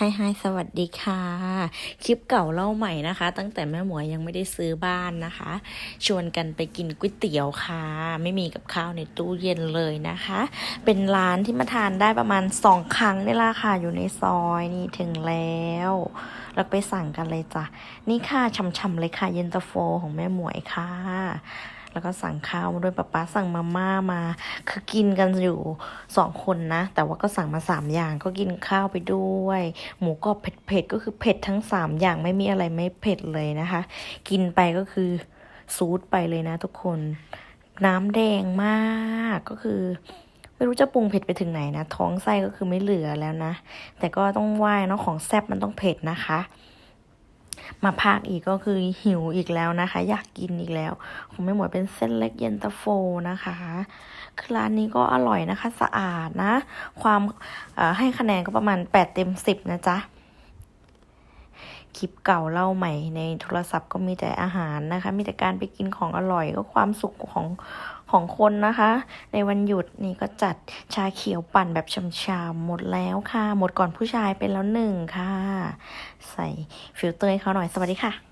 ไฮไฮสวัสดีค่ะ คลิปเก่าเล่าใหม่นะคะ ตั้งแต่แม่หมวยยังไม่ได้ซื้อบ้านนะคะ ชวนกันไปกินก๋วยเตี๋ยวค่ะ ไม่มีกับข้าวในตู้เย็นเลยนะคะ เป็นร้านที่มาทานได้ประมาณสองครั้งนี่ละค่ะ อยู่ในซอยนี่ถึงแล้วเราไปสั่งกันเลยจ้ะ นี่ค่ะช่ำๆเลยค่ะเย็นตาโฟของแม่หมวยค่ะ แล้วก็สั่งข้าวมาด้วยป๊าป๊าสั่งมาม่ามา คือกินกันอยู่สองคนนะ แต่ว่าก็สั่งมาสามอย่างก็กินข้าวไปด้วย หมูกรอบเผ็ดๆก็คือเผ็ดทั้งสามอย่างไม่มีอะไรไม่เผ็ดเลยนะคะ กินไปก็คือซูดไปเลยนะทุกคน น้ำแดงมากก็คือไม่รู้จะปรุงเผ็ดไปถึงไหนนะ ท้องไส้ก็คือไม่เหลือแล้วนะ แต่ก็ต้องไหว้เนาะของแซ่บมันต้องเผ็ดนะคะ มาภาคอีกก็คือหิวอีกแล้วนะคะ อยากกินอีกแล้วของแม่หมวยเป็นเส้นเล็กเย็นตาโฟนะคะคือร้านนี้ก็อร่อยนะคะ สะอาดนะ ความให้คะแนนก็ประมาณ 8 เต็ม 10 นะจ๊ะ คลิปเก่าเล่าใหม่ ในโทรศัพท์ก็มีแต่อาหารนะคะ มีแต่การไปกินของอร่อยก็ความสุขของของคนนะคะ ในวันหยุดนี่ก็จัดชาเขียวปั่นแบบชำๆหมดแล้วค่ะ หมดก่อนผู้ชายไปแล้วหนึ่งค่ะ ใส่ฟิลเตอร์ให้เขาหน่อยสวัสดีค่ะ